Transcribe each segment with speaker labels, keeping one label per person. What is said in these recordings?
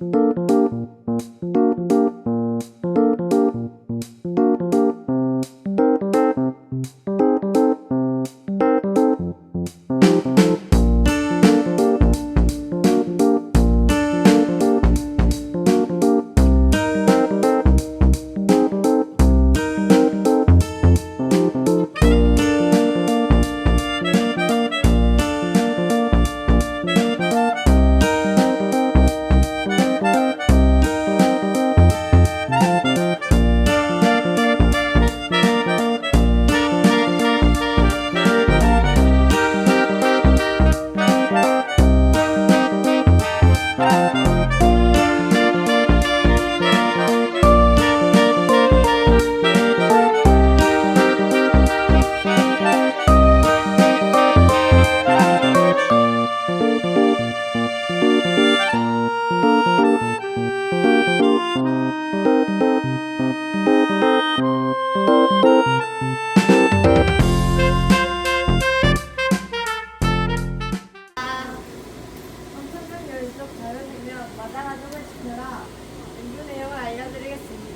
Speaker 1: 엄청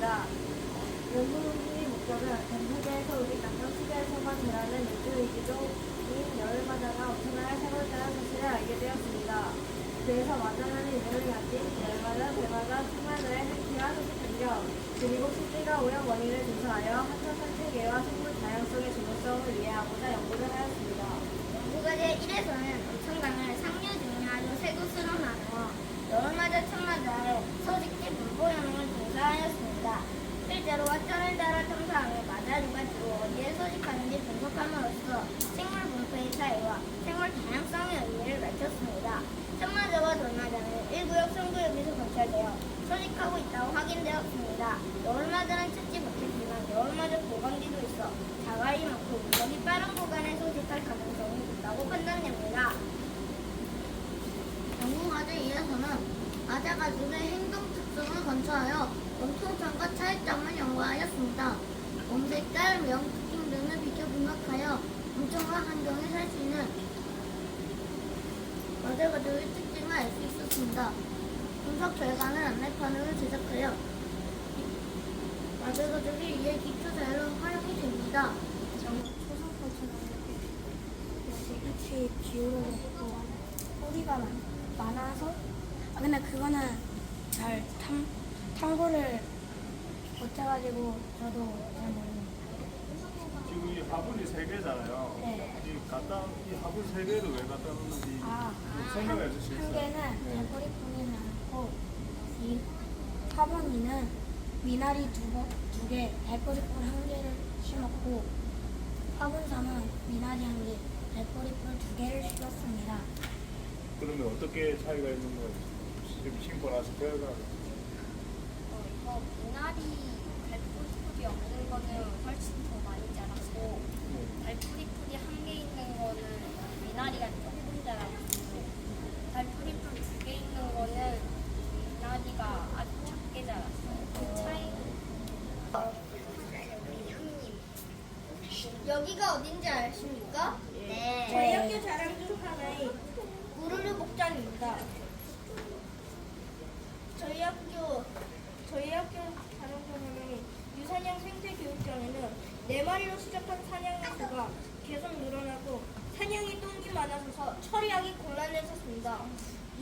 Speaker 1: 알려드리겠습니다. 연구의 목적은 전 세계에서 우리 남성 시대에서만 자라는 우주이기도 인 여름마다가 엄청나게 생활자라는 사실을 알게 되었습니다. 그래서 마다라는 이름을 가진 열마다 대마다 수많은 해피와 소식 변경 그리고 실제가 오염 원인을 조사하여 한정산 세계와 생물 다양성의 중요성을 이해하고자 연구를 하였습니다.
Speaker 2: 연구과제 1에서는 엄청강을 상류 중요하는 세 곳으로 나누어 여름마다 청마다에 서식지 현황을 조사하였습니다. 실제로 화천을 따라 탐사하며 마다류가 주로 어디에 서식하는지 분석함으로써 생물 분포의 차이와 생물 다양성의 의미를 밝혔습니다. 청마자와 돌마자는 1구역, 3구역에서 관찰되어 서식하고 있다고 확인되었습니다. 여울마자는 찾지 못했지만 여울마자 보강지도 있어 자갈이 많고 무역이 빠른 구간에 소집할 가능성이 있다고 판단됩니다. 연구과제 2에서는 아자 가족의 행동 특성을 관찰하여 원통점과 차이점을 연구하였습니다. 몸색깔, 명, 특징 등을 비교 분석하여 엄청난 환경에 살 수 있는 아자 가족의 특징을 알 수 있었습니다. 분석 결과는 안내판을 제작하여 아자 가족이 이에 기초 자료로 활용이 됩니다.
Speaker 3: 이렇게 기울어졌고 뿌리가 많, 많아서 아 근데 그거는 잘 탐, 탐구를 못해가지고 저도 잘.
Speaker 4: 지금 이 화분이 세 개잖아요.
Speaker 3: 네.
Speaker 4: 이 갖다 이 화분 세 개를 왜 갖다 놓는지
Speaker 3: 아,
Speaker 4: 설명해
Speaker 3: 한,
Speaker 4: 주실
Speaker 3: 수한
Speaker 4: 있어요?
Speaker 3: 개는
Speaker 4: 네.
Speaker 3: 대포리뿐이는 않고 이 화분이는 미나리 두, 번- 두 개, 대포리풀 한 개를 심었고 화분사는 미나리 한 개, 대포리풀 두 개를 심었습니다.
Speaker 4: 그러면 어떻게 차이가 있는 거예요? 지금 심고 나서
Speaker 5: 이거 미나리 달뿌리뿌리 없는 거는 훨씬 더 많이 자랐고 달뿌리뿌리 한 개 있는 거는 미나리가 조금 자랐고 달뿌리뿌리 두 개 있는 거는 미나리가 아주 작게 자랐어요. 그 차이
Speaker 2: 여기가 어딘지 아십니까? 네.
Speaker 1: 저희 학교 자랑 중 하나의
Speaker 2: 구르르 복장입니다.
Speaker 1: 저희 학교 저희 학교 자랑하는 유사냥 생태 교육장에는 네 마리로 시작한 사냥의 수가 계속 늘어나고 사냥이 똥이 많아져서 처리하기 곤란했었습니다.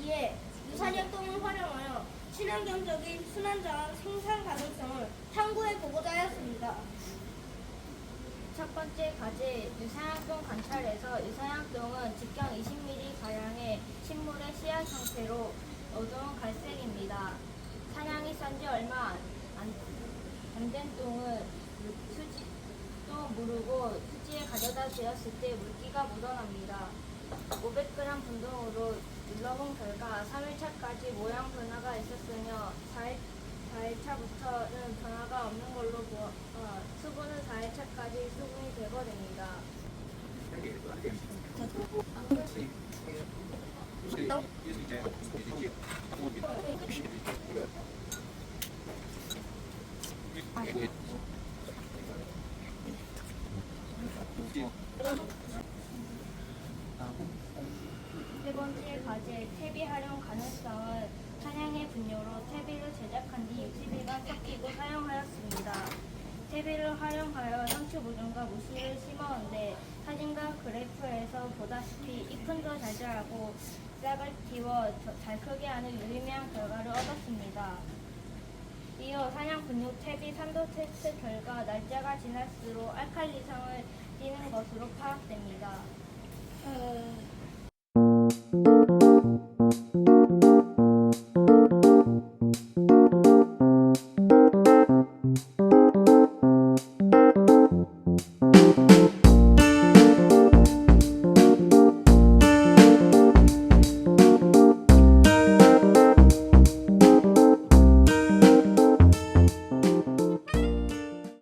Speaker 1: 이에 유사냥 똥을 활용하여 친환경적인 순환자원 생산 가능성을 탐구해 보고자 하였습니다.
Speaker 5: 첫 번째 과제 유사양동 관찰에서 유사양동은 직경 20mm 가량의 식물의 씨앗 형태로 어두운 갈색입니다. 사냥이 산지 얼마 안 된 똥은 수지 또 무르고 수지에 가져다 재었을 때 물기가 묻어납니다. 500g 분동으로 눌러본 결과 3일차까지 모양 변화가 있었으며 4일, 4일차부터는 변화가 없는 걸로 어, 수분은 4회차까지 수분이 제거됩니다. 세 번째 과제 퇴비 활용 가능성은 한양의 분뇨로 퇴비를 제작한 뒤 60일간 섞이고 사용하였습니다. 활용하여 상추 무좀과 무씨를 심었는데 사진과 그래프에서 보다시피 잎은 더 잘 자라고 싹을 더- 잘 크게 하는 유의미한 결과를 얻었습니다. 이어 사냥 근육 퇴비 산도 테스트 결과 날짜가 지날수록 알칼리성을 띠는 것으로 파악됩니다.